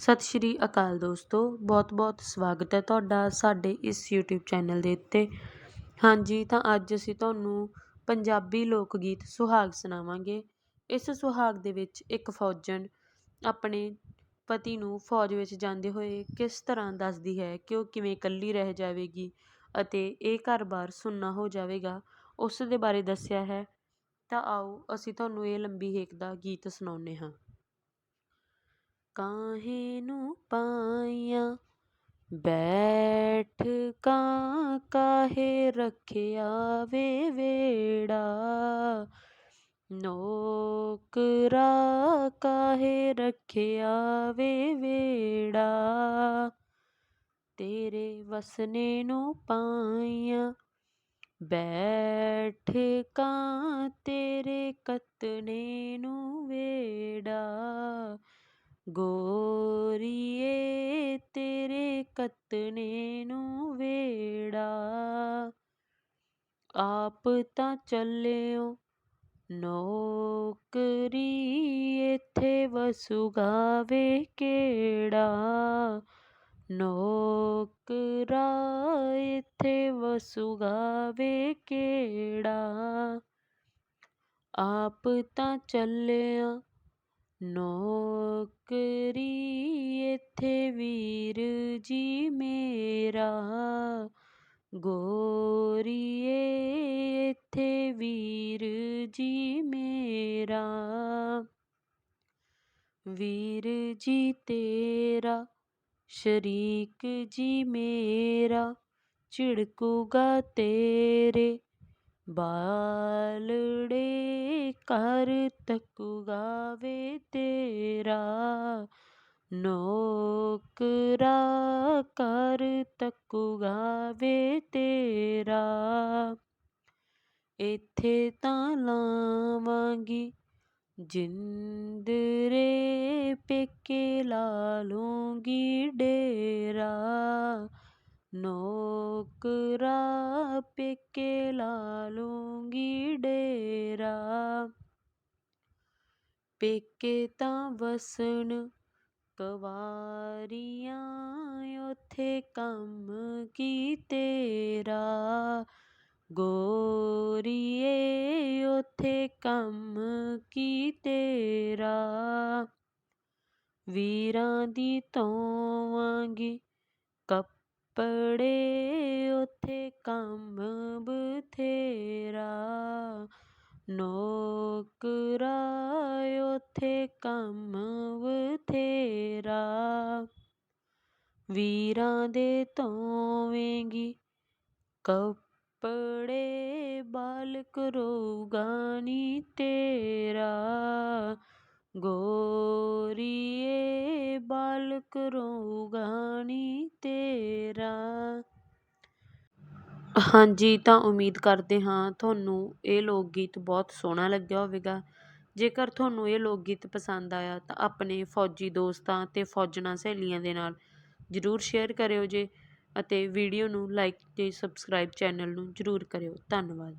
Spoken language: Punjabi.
ਸਤਿ ਸ਼੍ਰੀ ਅਕਾਲ ਦੋਸਤੋ, ਬਹੁਤ-ਬਹੁਤ ਸਵਾਗਤ ਹੈ ਤੁਹਾਡਾ ਸਾਡੇ ਇਸ YouTube ਚੈਨਲ ਦੇ ਉੱਤੇ। ਹਾਂਜੀ, ਤਾਂ ਅੱਜ ਅਸੀਂ ਤੁਹਾਨੂੰ ਪੰਜਾਬੀ ਲੋਕ ਗੀਤ ਸੁਹਾਗ ਸੁਣਾਵਾਂਗੇ। ਇਸ ਸੁਹਾਗ ਦੇ ਵਿੱਚ ਇੱਕ ਫੌਜਣ ਆਪਣੇ ਪਤੀ ਨੂੰ ਫੌਜ ਵਿੱਚ ਜਾਂਦੇ ਹੋਏ ਕਿਸ ਤਰ੍ਹਾਂ ਦੱਸਦੀ ਹੈ ਕਿ ਉਹ ਕਿਵੇਂ ਇਕੱਲੀ ਰਹਿ ਜਾਵੇਗੀ ਅਤੇ ਇਹ ਘਰ-ਬਾਰ ਸੁੰਨਾ ਹੋ ਜਾਵੇਗਾ, ਉਸ ਦੇ ਬਾਰੇ ਦੱਸਿਆ ਹੈ। ਤਾਂ ਆਓ, ਅਸੀਂ ਤੁਹਾਨੂੰ ਇਹ ਲੰਬੀ ਹੇਕ ਦਾ ਗੀਤ ਸੁਣਾਉਂਦੇ ਹਾਂ। ਕਾਹੇ ਨੂੰ ਪਾਈਆਂ? ਬੈਠ ਕਾਂ ਕਾਹੇ ਰੱਖਿਆ ਵੇ ਵੇੜਾ? ਨੌਕਰਾ ਕਾਹੇ ਰੱਖਿਆ ਵੇ ਵੇੜਾ? ਤੇਰੇ ਵਸਨੇ ਨੂੰ ਪਾਈਆਂ। ਬੈਠ ਕਾਂ ਤੇਰੇ ਕਤਨੇ ਨੂੰ ਵੇੜਾ? ਗੋਰੀਏ ਤੇਰੇ ਕਤਨੇ ਨੂੰ ਵੇੜਾ। ਆਪ ਤਾਂ ਚੱਲਿਓ ਨੌਕਰੀ ਇੱਥੇ ਵਸੂਗਾਵੇ ਕਿਹੜਾ। ਨੌਕਰਾ ਇੱਥੇ ਵਸੂਗਾ ਵੇ ਕਿਹੜਾ। ਆਪ ਤਾਂ ਚੱਲਿਆ ਨੌਕਰੀ ਇੱਥੇ ਵੀਰ ਜੀ ਮੇਰਾ। ਗੋਰੀਏ ਇੱਥੇ ਵੀਰ ਜੀ ਮੇਰਾ। ਵੀਰ ਜੀ ਤੇਰਾ, ਸ਼ਰੀਕ ਜੀ ਮੇਰਾ, ਝਿੜਕੂਗਾ ਤੇਰੇ। ਬਾਲੜੇ ਕਰ ਤੱਕ ਵੇ ਤੇਰਾ, ਨੌਕਰਾ ਕਰ ਤੱਕ ਵੇ ਤੇਰਾ। ਇੱਥੇ ਤਾਂ ਲਾਵਾਂਗੀ ਜਿੰਦ ਰੇ ਪੇਕੇ ਲਾ ਲੂੰਗੀ ਡੇਰਾ। ਨੌਕਰਾ ਪੇਕੇ ਲਾ ਲੂੰਗੀ ਡੇਰਾ। ਪੇਕੇ ਤਾਂ ਵਸਣ ਕਵਾਰੀਆਂ, ਉਥੇ ਕੰਮ ਕੀ ਤੇਰਾ। ਗੋਰੀਏ, ਉਥੇ ਕੰਮ ਕੀ ਤੇਰਾ। ਵੀਰਾਂ ਦੀ ਤੋਵਾਂਗੀ ਧੋਵਾਂਗੀ ਕੱਪੜੇ ਉਥੇ ਕੰਮ ਬਥੇਰਾ। ਨੌਕਰਾ ਉਥੇ ਕੰਮ ਬਥੇਰਾ। ਵੀਰਾਂ ਦੇ ਧੋਵੇਂਗੀ ਕੱਪੜੇ, ਬਾਲਕ ਰੋਊਗਾ ਨੀ ਤੇਰਾ। ਗੋਰੀਏ ਬਾਲਕ ਰੋਊਗਾ ਨੀ ਤੇਰਾ। ਹਾਂਜੀ, ਤਾਂ ਉਮੀਦ ਕਰਦੇ ਹਾਂ ਤੁਹਾਨੂੰ ਇਹ ਲੋਕ ਗੀਤ ਬਹੁਤ ਸੋਹਣਾ ਲੱਗਿਆ ਹੋਵੇਗਾ। ਜੇਕਰ ਤੁਹਾਨੂੰ ਇਹ ਲੋਕ ਗੀਤ ਪਸੰਦ ਆਇਆ ਤਾਂ ਆਪਣੇ ਫੌਜੀ ਦੋਸਤਾਂ ਅਤੇ ਫੌਜਣਾ ਸਹੇਲੀਆਂ ਦੇ ਨਾਲ ਜ਼ਰੂਰ ਸ਼ੇਅਰ ਕਰਿਓ ਜੇ ਅਤੇ ਵੀਡੀਓ ਨੂੰ ਲਾਈਕ ਤੇ ਸਬਸਕ੍ਰਾਈਬ ਚੈਨਲ ਨੂੰ ਜ਼ਰੂਰ ਕਰਿਓ। ਧੰਨਵਾਦ।